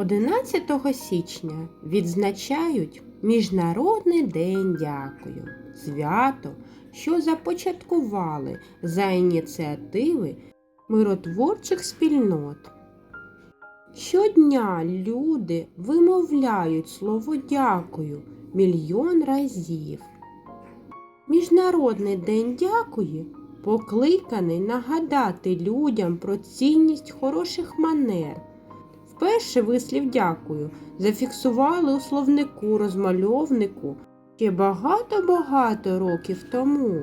11 січня відзначають Міжнародний день дякую. Свято, що започаткували за ініціативи миротворчих спільнот. Щодня люди вимовляють слово дякую мільйон разів. Міжнародний день дякую покликаний нагадати людям про цінність хороших манер. Вперше вислів дякую зафіксували у словнику розмальовнику ще багато-багато років тому.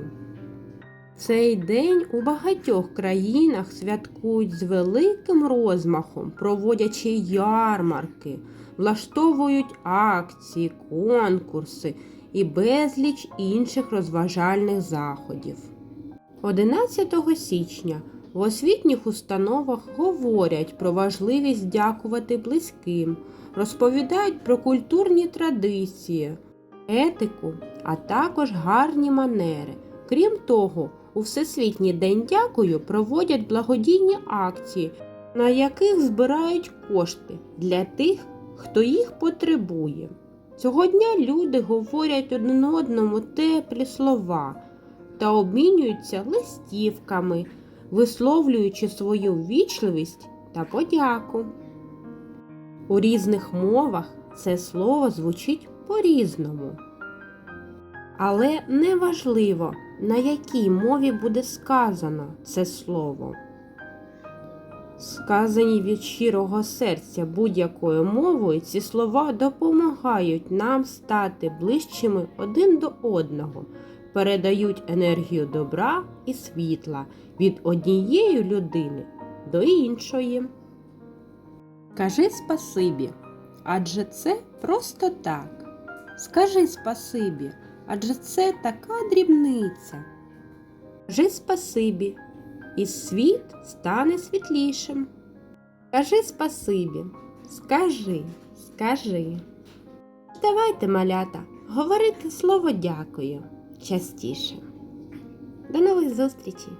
Цей день у багатьох країнах святкують з великим розмахом, проводячи ярмарки, влаштовують акції, конкурси і безліч інших розважальних заходів. 11 січня в освітніх установах говорять про важливість дякувати близьким, розповідають про культурні традиції, етику, а також гарні манери. Крім того, у Всесвітній день дякую проводять благодійні акції, на яких збирають кошти для тих, хто їх потребує. Цього дня люди говорять один одному теплі слова та обмінюються листівками, висловлюючи свою ввічливість та подяку. У різних мовах це слово звучить по-різному. Але неважливо, на якій мові буде сказано це слово. Сказані від щирого серця будь-якою мовою, ці слова допомагають нам стати ближчими один до одного, передають енергію добра і світла від однієї людини до іншої. Кажи спасибі, адже це просто так. Скажи спасибі, адже це така дрібниця. Кажи спасибі, і світ стане світлішим. Кажи спасибі, скажи, скажи. Давайте, малята, говорити слово дякую частіше. До нових зустрічей!